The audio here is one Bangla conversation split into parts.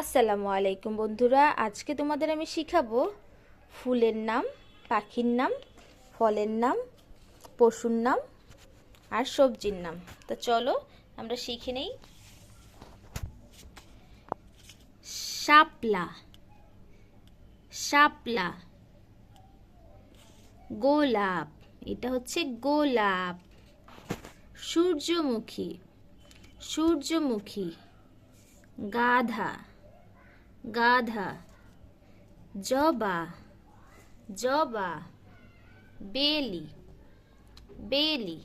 আসসালামু আলাইকুম বন্ধুরা, আজকে তোমাদের আমি শিখাবো ফুলের নাম, পাখির নাম, ফলের নাম, পশুর নাম আর সবজির নাম। তো চলো আমরা শিখে নেই। শাপলা শাপলা, গোলাপ, এটা হচ্ছে গোলাপ। সূর্যমুখী সূর্যমুখী, গাধা। গাধা। জবা। জবা। বেলি। বেলি।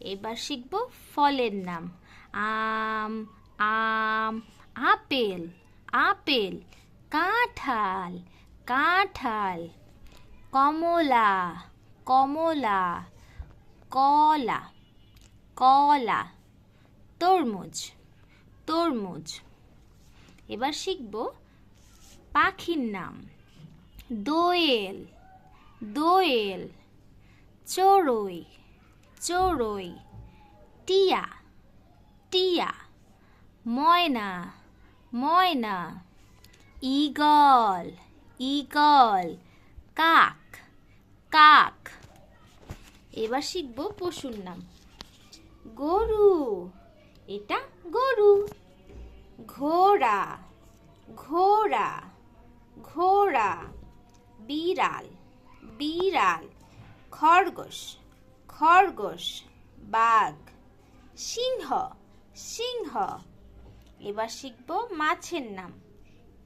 এবার শিখব ফলের নাম। আম আম, আপেল। আপেল। কাঁঠাল। কাঁঠাল। কমলা। কমলা। কলা। কলা। তরমুজ। তরমুজ। এবার শিখব পাখির নাম দোয়েল দোয়েল, চড়ুই চড়ুই, টিয়া টিয়া, ময়না ময়না, ঈগল ঈগল, কাক কাক। এবার শিখব পশুর নাম। গরু, এটা গরু। ঘোড়া ঘোড়া। ঘোড়া, বিড়াল বিড়াল, খরগোশ খরগোশ, বাঘ, সিংহ সিংহ। এবার শিখব মাছের নাম।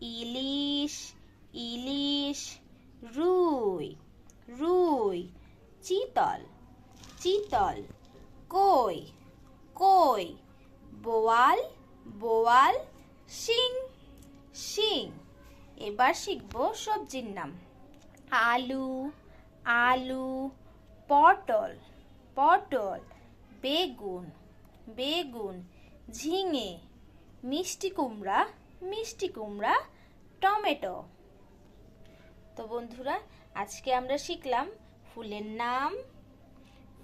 ইলিশ ইলিশ, রুই রুই, চিতল চিতল, কই কই, বোয়াল বোয়াল, শিং শিং। এবার শিখব সবজির নাম। আলু আলু, পটল পটল, বেগুন বেগুন, ঝিঙে, মিষ্টি কুমড়া মিষ্টি কুমড়া, টমেটো। তো বন্ধুরা, আজকে আমরা শিখলাম ফুলের নাম,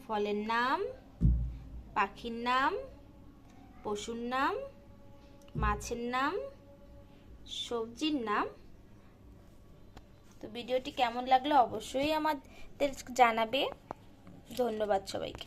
ফলের নাম, পাখির নাম, পশুর নাম, মাছের নাম, সবজির নাম তো ভিডিওটি কেমন লাগল অবশ্যই আমাদের জানাবে। ধন্যবাদ সবাইকে।